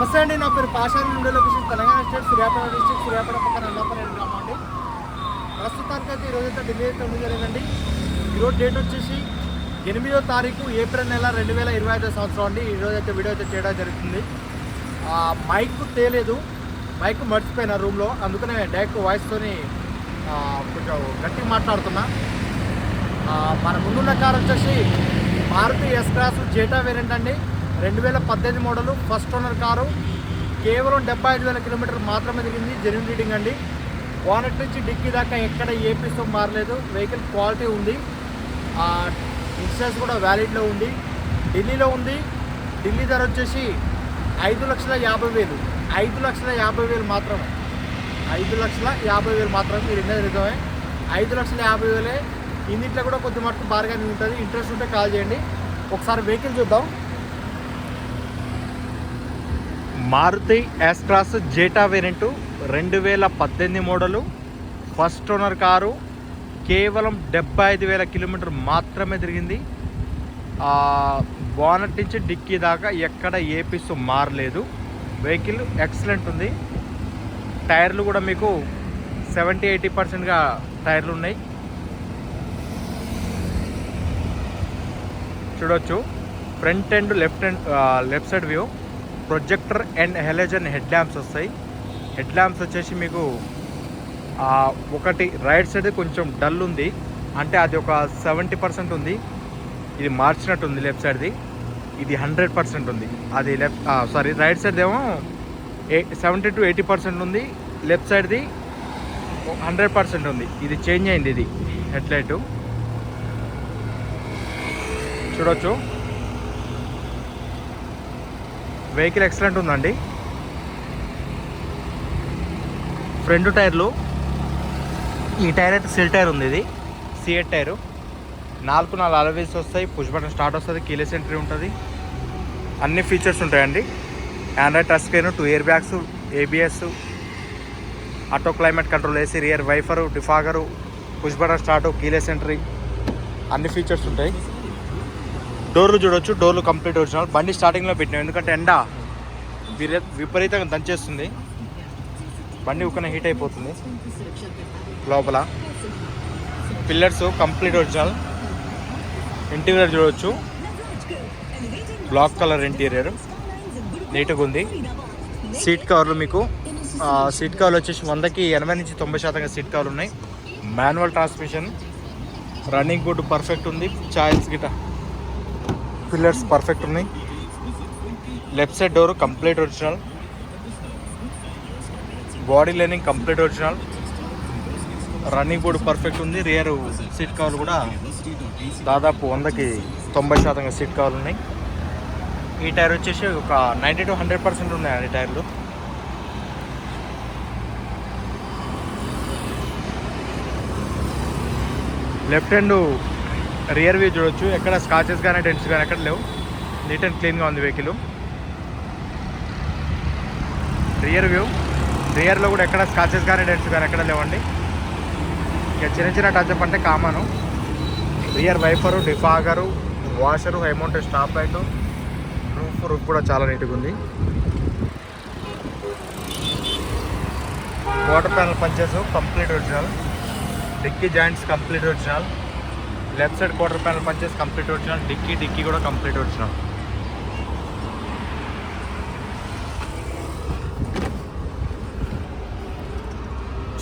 నమస్తే అండి నా పేరు పాషాని నుండి location Telangana state Suryapet district Suryapet పక్కన అన్నాపల్లి గ్రామం అండి ప్రస్తుతానికి అయితే ఈరోజైతే అయితే ఢిల్లీ అయితే ఉంది జరిగిందండి. ఈరోజు డేట్ వచ్చేసి ఎనిమిదో తారీఖు ఏప్రిల్ నెల రెండు వేల ఇరవై ఐదో సంవత్సరం అండి. ఈరోజు అయితే వీడియో అయితే చేయడం జరుగుతుంది. మైక్ తేలేదు. మైక్ మర్చిపోయిన రూమ్లో అందుకనే డైరెక్ట్ వాయిస్తోని కొంచెం గట్టిగా మాట్లాడుతున్నా. మన ముందున్న కార్ వచ్చేసి Maruti S cross Zeta variant అండి. రెండు వేల పద్దెనిమిది మోడలు ఫస్ట్ ఓనర్ కారు. కేవలం డెబ్బై ఐదు వేల కిలోమీటర్లు మాత్రమే దిగింది జెన్యున్ రీడింగ్ అండి. వానట్ నుంచి డిక్కీ దాకా ఎక్కడ ఏ పీస్ మారలేదు. వెహికల్ క్వాలిటీ ఉంది. ఇన్సూరెన్స్ కూడా వ్యాలిడ్లో ఉంది. ఢిల్లీలో ఉంది. ఢిల్లీ ధర వచ్చేసి ఐదు లక్షల యాభై వేలు. ఐదు లక్షల యాభై వేలు మాత్రమే. ఐదు లక్షల యాభై వేలు మాత్రమే మీరు ఎన్నో నిజమే. ఐదు లక్షల యాభై వేలే. ఇన్నిట్లో కూడా కొద్ది మటుకు బాగా ఉంటుంది. ఇంట్రెస్ట్ ఉంటే కాల్ చేయండి. ఒకసారి వెహికల్ చూద్దాం. మారుతి ఎస్ జేటా వేరియంట్ రెండు వేల పద్దెనిమిది మోడలు. ఫస్ట్ ఓనర్ కారు కేవలం డెబ్బై ఐదు వేల కిలోమీటర్ మాత్రమే తిరిగింది. బోనట్ నుంచి డిక్కీ దాకా ఎక్కడ ఏ పీసు మారలేదు. వెహికల్ ఎక్సలెంట్ ఉంది. టైర్లు కూడా మీకు సెవెంటీ ఎయిటీ పర్సెంట్గా టైర్లు ఉన్నాయి. చూడొచ్చు. Front and left and left side view projector and halogen head lamps వస్తాయి. హెడ్ ల్యాంప్స్ వచ్చేసి మీకు ఒకటి రైట్ సైడ్ కొంచెం డల్ ఉంది. అంటే అది ఒక సెవెంటీ పర్సెంట్ ఉంది. ఇది మార్చినట్టు ఉంది లెఫ్ట్ సైడ్ది. ఇది హండ్రెడ్ పర్సెంట్ ఉంది. అది లెఫ్ట్ సారీ రైట్ సైడ్ ఏమో ఏ సెవెంటీ టు ఎయిటీ పర్సెంట్ ఉంది. లెఫ్ట్ సైడ్ది హండ్రెడ్ పర్సెంట్ ఉంది. ఇది చేంజ్ అయింది ఇది హెడ్ లైట్. చూడొచ్చు. వెహికల్ ఎక్సలెంట్ ఉందండి. ఫ్రంట్ టైర్లు ఈ టైర్ అయితే సిల్ టైర్ ఉంది ఇది. CEAT tyre. నాలుగు నాలుగు అలవీస్ వస్తాయి పుష్ బటన్ స్టార్ట్ వస్తుంది కీలెస్ ఎంట్రీ ఉంటుంది. అన్ని ఫీచర్స్ ఉంటాయండి. Android touch screen two air bags ABS auto climate control AC rear wiper defogger push button start keyless entry అన్ని ఫీచర్స్ ఉంటాయి. డోర్లు చూడొచ్చు డోర్లు కంప్లీట్ ఒరిజినల్. బండి స్టార్టింగ్లో పెట్టినాం ఎందుకంటే ఎండ విపరీతంగా దంచేస్తుంది. బండి ఉక్కన హీట్ అయిపోతుంది. లోపల. పిల్లర్స్ కంప్లీట్ ఒరిజినల్ ఇంటీరియర్ చూడొచ్చు. బ్లాక్ కలర్ ఇంటీరియర్ నీట్గా ఉంది. సీట్ కవర్లు మీకు సీట్ కవర్లు వచ్చేసి వందకి ఎనభై నుంచి తొంభై శాతంగా సీట్ కవర్లు ఉన్నాయి. Manual transmission running good perfect ఉంది. చాయిల్స్ గిట పిల్లర్స్ పర్ఫెక్ట్ ఉన్నాయి. Left side door complete original body lining complete original running కూడా పర్ఫెక్ట్ ఉంది. రియర్ సీట్ కవర్లు కూడా దాదాపు వందకి తొంభై శాతంగా సీట్ కవర్లు ఉన్నాయి. ఈ టైర్ వచ్చేసి ఒక నైంటీ టు హండ్రెడ్ పర్సెంట్ ఉన్నాయండి టైర్లు. లెఫ్ట్ హ్యాండ్ రియర్ వ్యూ చూడొచ్చు. ఎక్కడ స్కాచెస్ కానీ డెంట్స్ కానీ ఎక్కడ లేవు. నీట్ అండ్ క్లీన్గా ఉంది వెహికల్ రియర్ వ్యూ రియర్లో కూడా ఎక్కడ స్కాచెస్ కానీ డెంట్స్ కానీ ఎక్కడ లేవండి. ఇక చిన్న చిన్న టచ్అప్ అంటే common rear wiper defogger washer high mount stop light roof roof కూడా చాలా నీట్గా ఉంది. Water panel పంచేసు complete original dicky joints complete original left side quarter panel పంచేసి complete వచ్చినాం. డిక్కీ డిక్కీ కూడా కంప్లీట్ వచ్చినాం.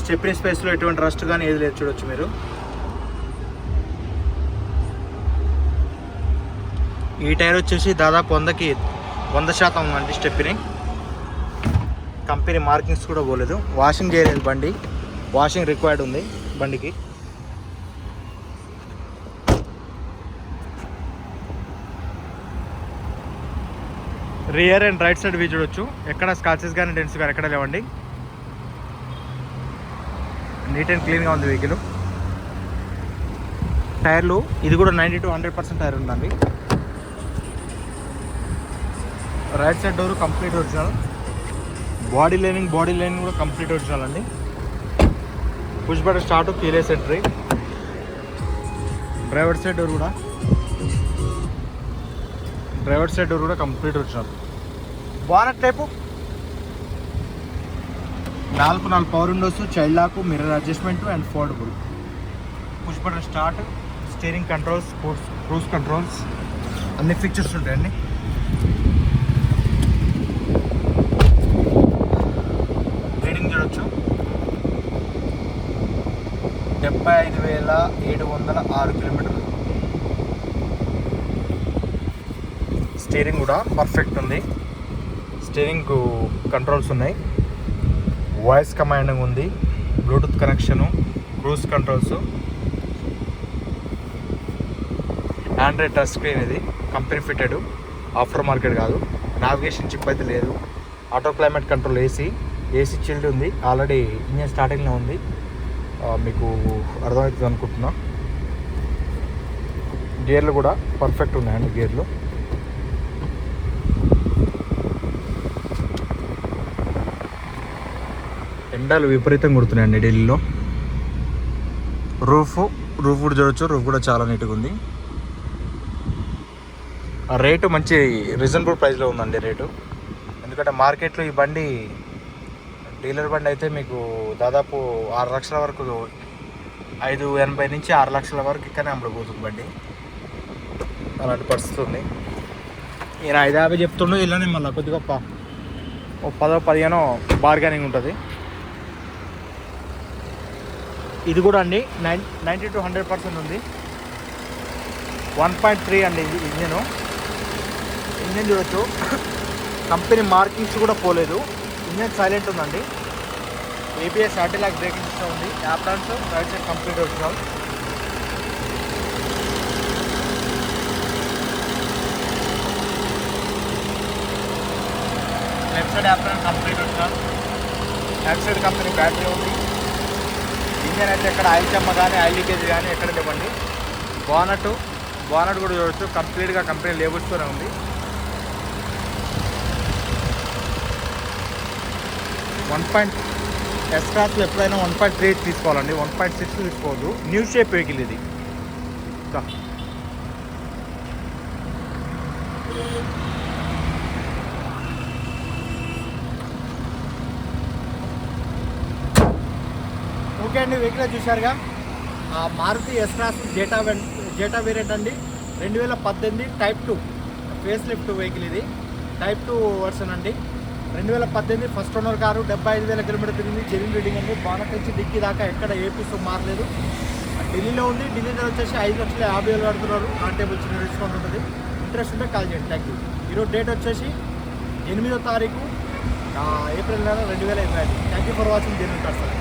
స్టెప్నీ స్పేస్లో ఎటువంటి రస్ట్ కానీ ఏది లేదు చూడొచ్చు మీరు. ఈ టైర్ వచ్చేసి దాదాపు వందకి వంద శాతం అండి స్టెప్ని కంపెనీ మార్కింగ్స్ కూడా పోలేదు. వాషింగ్ చేయలేదు బండి. వాషింగ్ రిక్వైర్డ్ ఉంది బండికి. Rear and right side view చూడొచ్చు. ఎక్కడ స్కాచెస్ కానీ డెన్స్ కానీ ఎక్కడ లేవండి. నీట్ అండ్ క్లీన్గా ఉంది వెహికల్ టైర్లు ఇది కూడా ninety to hundred percent tyre ఉందండి. Right side door complete original body lining body lining కూడా కంప్లీట్ ఒరిజినల్ అండి. Push button start keyless entry driver side door కూడా. డ్రైవర్ సైడ్ డోర్ కూడా కంప్లీట్ ఒరిజినల్ బానట్ టైపు? నాలుగు నాలుగు power windows child lock mirror adjustment and foldable push button start steering controls cruise controls అన్ని features ఉంటాయండి reading చూడొచ్చు. డెబ్బై ఐదు వేల ఏడు వందల ఆరు కిలోమీటర్లు. స్టీరింగ్ కూడా పర్ఫెక్ట్ ఉంది. స్టీరింగ్ కంట్రోల్స్ ఉన్నాయి. వాయిస్ కమాండింగ్ ఉంది. Bluetooth connection cruise controls Android touch screen ఇది. కంపెనీ ఫిట్టెడ్ ఆఫ్టర్ మార్కెట్ కాదు. నావిగేషన్ చిప్ అయితే లేదు. Auto climate control AC AC chilled ఉంది. ఆల్రెడీ ఇంజన్ స్టార్టింగ్లో ఉంది. మీకు అర్థమవుతుంది అనుకుంటున్నా. గేర్లు కూడా పర్ఫెక్ట్ ఉన్నాయండి గేర్లు ఎండలు విపరీతం కొడుతున్నాయండి ఢిల్లీలో. రూఫ్ రూఫ్ కూడా చూడొచ్చు రూఫ్ కూడా చాలా నీట్గా ఉంది. ఆ రేటు మంచి రీజనబుల్ ప్రైస్లో ఉందండి రేటు. ఎందుకంటే మార్కెట్లో ఈ బండి డీలర్ బండి అయితే మీకు దాదాపు ఆరు లక్షల వరకు ఐదు ఎనభై నుంచి ఆరు లక్షల వరకు ఇక్కడనే అమ్ముడుపోతుంది బండి. అలాంటి పరిస్థితి ఉంది. నేను ఐదు యాభై చెప్తుండో వెళ్ళాను మళ్ళీ కొద్ది గొప్ప ఓ పదో పదిహేనో బార్గెనింగ్ ఉంటుంది. ఇది కూడా అండి nine ninety to hundred percent ఉంది. వన్ పాయింట్ త్రీ అండి ఇది ఇంజిన్ ఇంజన్ చూడొచ్చు. కంపెనీ మార్కింగ్స్ కూడా పోలేదు. ఇంజన్ సైలెంట్ ఉందండి. ఏబిఎస్ లాక్ బ్రేకింగ్ సిస్టమ్ ఉంది. యాప్టాన్స్ రైట్ సైడ్ కంప్లీట్ వచ్చినాం యాక్సైడ్ సైడ్ కంప్లీట్ ఒరిజినల్ యాక్సైడ్ కంపెనీ బ్యాటరీ ఉంది. ఇంజన్ అయితే ఎక్కడ ఆయిల్ చెమ్మ కానీ ఆయిల్ లీకేజ్ కానీ ఎక్కడ లేవండి. బోనట్ బోనట్ కూడా చూడొచ్చు. కంప్లీట్గా కంపెనీ లేబుల్స్తోనే ఉంది. వన్ పాయింట్ ఎస్ ఎప్పుడైనా వన్ పాయింట్ త్రీ తీసుకోవాలండి. వన్ పాయింట్ సిక్స్ తీసుకోవద్దు. న్యూ షేప్ వెహికల్ ఇది. ఓకే అండి వెహికల్ చూశారుగా. ఆ మారుతి ఎస్ క్లాస్ జేటా వెన్ జేటా వేరియంట్ అండి. రెండు వేల పద్దెనిమిది type two face lift vehicle ఇది. టైప్ టూ వర్షన్ అండి. రెండు వేల పద్దెనిమిది ఫస్ట్ ఓనర్ కారు డెబ్బై ఐదు వేల కిలోమీటర్ తిరిగింది. జెన్యున్ రీడింగ్ అండి. బానట్ నుంచి డిక్కీ దాకా ఎక్కడ ఏపీస్ మారలేదు. ఆ ఢిల్లీలో ఉంది. దగ్గర వచ్చేసి ఐదు లక్షల యాభై వేలు కడుతున్నారు కాంటేబుల్ చిన్న డిస్కౌంట్ ఉంటుంది. ఇంట్రెస్ట్ ఉంటే కాల్ చేయండి. థ్యాంక్ యూ ఈరోజు డేట్ వచ్చేసి ఎనిమిదో తారీఖు ఏప్రిల్ నెల రెండు వేల ఇరవై ఐదు. Thank you for watching genuine sir